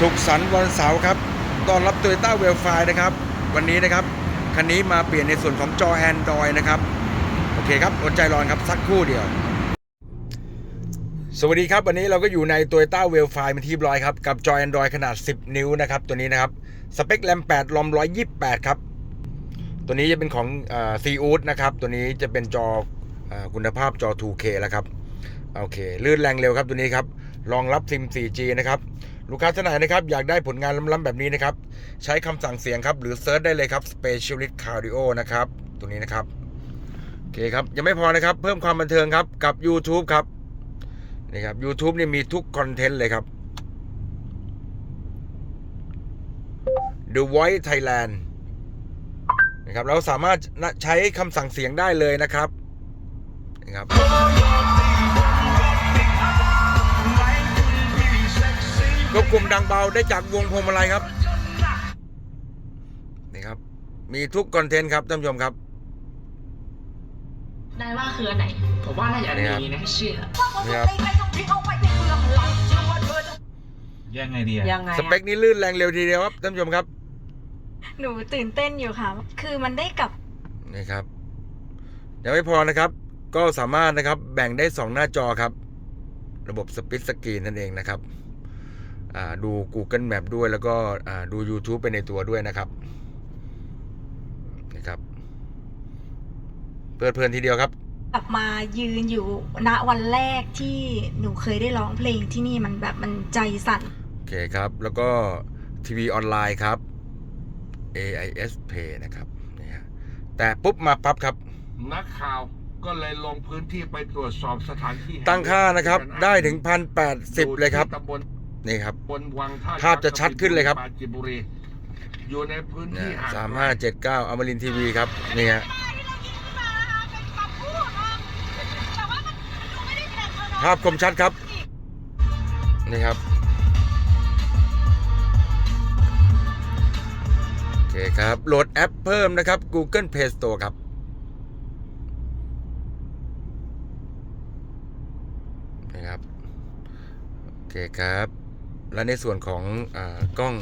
สุขสันต์วันเสาร์ครับ ต้อนรับ t o y ต้าเวลไฟนะครับ วันนี้นะครับ คันนี้มาเปลี่ยนในส่วนของจอ Android นะครับ โอเคครับอดใจรอนครับ สักครู่เดียว สวัสดีครับ วันนี้เราก็อยู่ใน t o y ต้าเวลไฟเป็นที่ร้อยครับ กับจอ Android ขนาด 10 นิ้วนะครับ ตัวนี้นะครับ สเปคแรม8ลอม128 ครับ ตัวนี้จะเป็นของซีอูดนะครับ ตัวนี้จะเป็นจอ คุณภาพจอ 2K แล้วครับโอเคลื่นแรงเร็วครับตัวนี้ครับรองรับซิม 4G นะครับลูกค้าท่านไหนนะครับอยากได้ผลงานล้ำๆแบบนี้นะครับใช้คำสั่งเสียงครับหรือเซิร์ชได้เลยครับ Specialist Cardio นะครับตัวนี้นะครับโอเคครับยังไม่พอนะครับเพิ่มความบันเทิงครับกับ YouTube ครับนี่ครับ YouTube นี่มีทุกคอนเทนต์เลยครับ The Voice Thailand นะครับเราสามารถใช้คำสั่งเสียงได้เลยนะครับ นะครับควบคุมดังเบาได้จากวงพวงมาลัยครับ นี่ครับ มีทุกคอนเทนต์ครับท่านผู้ชมครับนายว่าคืออันไหน ผมว่าน่าจะอันนี้นะเชื่อนี่ครับยังไงดีอะยังไงสเปคนี้ลื่นแรงเร็วทีเดียวครับท่านผู้ชมครับ หนูตื่นเต้นอยู่ค่ะ คือมันได้กับนี่ครับยังไม่พอนะครับ ก็สามารถนะครับแบ่งได้ 2 หน้าจอครับ ระบบสปิทสกรีนนั่นเองนะครับอ่าดู Google Map ด้วยแล้วก็อ่าดู YouTube ไปในตัวด้วยนะครับนี่ครับเพลิดเพลินทีเดียวครับ กลับมายืนอยู่ณวันแรกที่หนูเคยได้ร้องเพลงที่นี่มันแบบมันใจสั่นโอเคครับ แล้วก็ทีวีออนไลน์ครับ AIS Pay นะครับนี่ฮะแต่ปุ๊บมาปั๊บครับ นักข่าว ก็เลยลงพื้นที่ไปตรวจสอบสถานที่แห่ตั้งค่านะครับ ได้ถึงพันแปดสิบอยู่ที่เลยครับตำบลนี่ครับบนวังท่าภาพจะชัดขึ้นเลยครับปราจีนบุรีอยู่ในพื้นที่ห่างสามห้าเจ็ดเก้าอมรินทีวีครับนี่ฮะภาพคมชัดครับ นี่ครับ โอเคครับ โหลดแอปเพิ่มนะครับ Google Play Store ครับ นะครับโอเคครับ และในส่วนของอกล้อง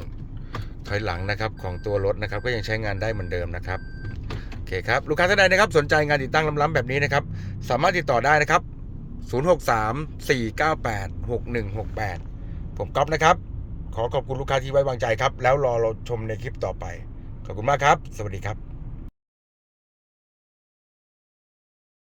ถอยหลังนะครับของตัวรถนะครับก็ยังใช้งานได้เหมือนเดิมนะครับโอเคครับลูกค้าท่านใดนะครับสนใจงานติดตั้งล้ำๆแบบนี้นะครับสามารถติดต่อได้นะครับ 063 498 6168 ผมก๊อฟนะครับ ขอขอบคุณลูกค้าที่ไว้วางใจครับ แล้วรอเราชมในคลิปต่อไป ขอบคุณมากครับ สวัสดีครับ